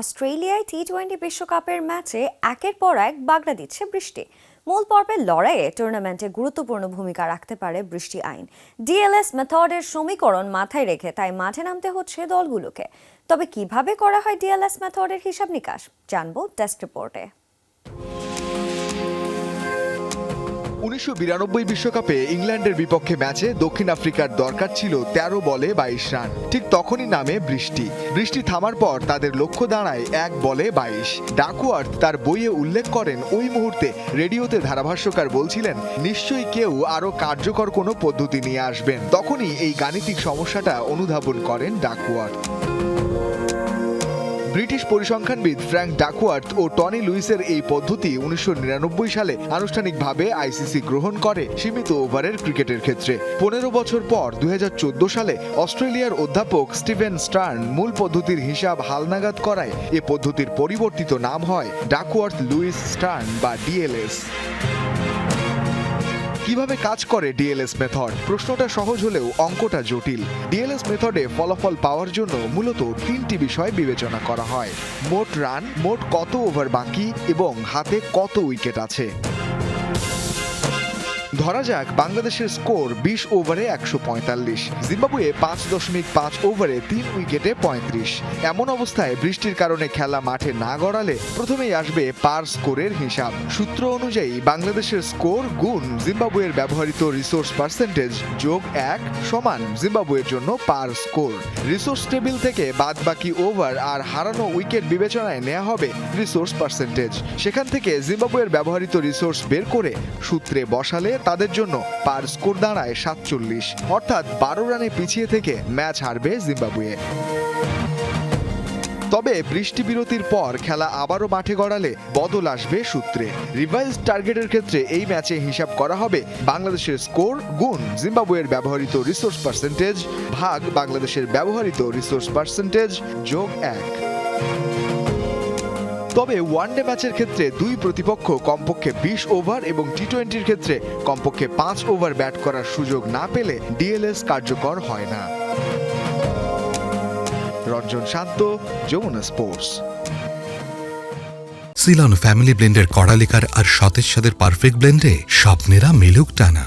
অস্ট্রেলিয়ায় T twenty বিশ্বকাপের ম্যাচে একের পর এক বাগড়া দিচ্ছে বৃষ্টি। মূল পর্বের লড়াইয়ে টুর্নামেন্টে গুরুত্বপূর্ণ ভূমিকা রাখতে পারে বৃষ্টি আইন। ডিএলএস মেথডের সমীকরণ মাথায় রেখে তাই মাঠে নামতে হচ্ছে দলগুলোকে। তবে কীভাবে করা হয় ডিএলএস মেথডের হিসাব নিকাশ? জানব টেস্ট রিপোর্টে উনিশশো বিশ্বকাপে ইংল্যান্ডের বিপক্ষে ম্যাচে দক্ষিণ আফ্রিকার দরকার ছিল ১৩ বলে বাইশ রান। ঠিক তখনই নামে বৃষ্টি। বৃষ্টি থামার পর তাদের লক্ষ্য দাঁড়ায় এক বলে বাইশ। ডাকওয়ার্থ তার বইয়ে উল্লেখ করেন, ওই মুহূর্তে রেডিওতে ধারাভাষ্যকার বলছিলেন, নিশ্চয়ই কেউ আরও কার্যকর কোনো পদ্ধতি নিয়ে আসবেন। তখনই এই গাণিতিক সমস্যাটা অনুধাবন করেন ডাকওয়ার্থ। ব্রিটিশ পরিসংখ্যানবিদ ফ্র্যাঙ্ক ডাকওয়ার্থ ও টনি লুইসের এই পদ্ধতি উনিশশো নিরানব্বই সালে আনুষ্ঠানিকভাবে আইসিসি গ্রহণ করে সীমিত ওভারের ক্রিকেটের ক্ষেত্রে। পনেরো বছর পর দু হাজার চোদ্দ সালে অস্ট্রেলিয়ার অধ্যাপক স্টিভেন স্টার্ন মূল পদ্ধতির হিসাব হালনাগাদ করায় এ পদ্ধতির পরিবর্তিত নাম হয় ডাকওয়ার্থ লুইস স্টার্ন বা ডিএলএস কীভাবে কাজ করে ডিএলএস মেথড প্রশ্নটা সহজ হলেও অঙ্কটা জটিল। ডিএলএস মেথডে ফলাফল পাওয়ার জন্য মূলত তিনটি বিষয় বিবেচনা করা হয়। মোট রান মোট কত ওভার বাকি এবং হাতে কত উইকেট আছে? ধরা যাক, বাংলাদেশের স্কোর বিশ ওভারে একশো পঁয়তাল্লিশ, জিম্বাবুয়ে পাঁচ দশমিক পাঁচ ওভারে তিন উইকেটে পঁয়ত্রিশ। এমন অবস্থায় বৃষ্টির কারণে খেলা মাঠে না গড়ালে প্রথমেই আসবে পার স্কোরের হিসাব। সূত্র অনুযায়ী, বাংলাদেশের স্কোর গুণ জিম্বাবুয়ের ব্যবহৃত রিসোর্স পার্সেন্টেজ যোগ এক সমান জিম্বাবুয়ের জন্য পার স্কোর। রিসোর্স টেবিল থেকে বাদ বাকি ওভার আর হারানো উইকেট বিবেচনায় নেওয়া হবে রিসোর্স পার্সেন্টেজ। সেখান থেকে জিম্বাবুয়ের ব্যবহৃত রিসোর্স বের করে সূত্রে বসালে তাদের জন্য পার স্কোর দাঁড়ায় সাতচল্লিশ। অর্থাৎ বারো রানে পিছিয়ে থেকে ম্যাচ হারবে জিম্বাবুয়ে। তবে বৃষ্টি বিরতির পর খেলা আবারও মাঠে গড়ালে বদল আসবে সূত্রে। রিভাইজ টার্গেটের ক্ষেত্রে এই ম্যাচে হিসাব করা হবে বাংলাদেশের স্কোর, গুণ, জিম্বাবুয়ের ব্যবহৃত রিসোর্স পার্সেন্টেজ ভাগ বাংলাদেশের ব্যবহৃত রিসোর্স পার্সেন্টেজ যোগ এক। তবে ওয়ানডে ম্যাচের ক্ষেত্রে দুই প্রতিপক্ষ কমপক্ষে বিশ ওভার এবং টি টোয়েন্টির ক্ষেত্রে কমপক্ষে পাঁচ ওভার ব্যাট করার সুযোগ না পেলে ডিএলএস কার্যকর হয় না। Ranjan Shanta, Jamuna sports. Ceylon family ব্লেন্ডের কড়ালিকার আর সতেজ সাদের পারফেক্ট ব্লেন্ডে স্বপ্নেরা মিলুক টানা।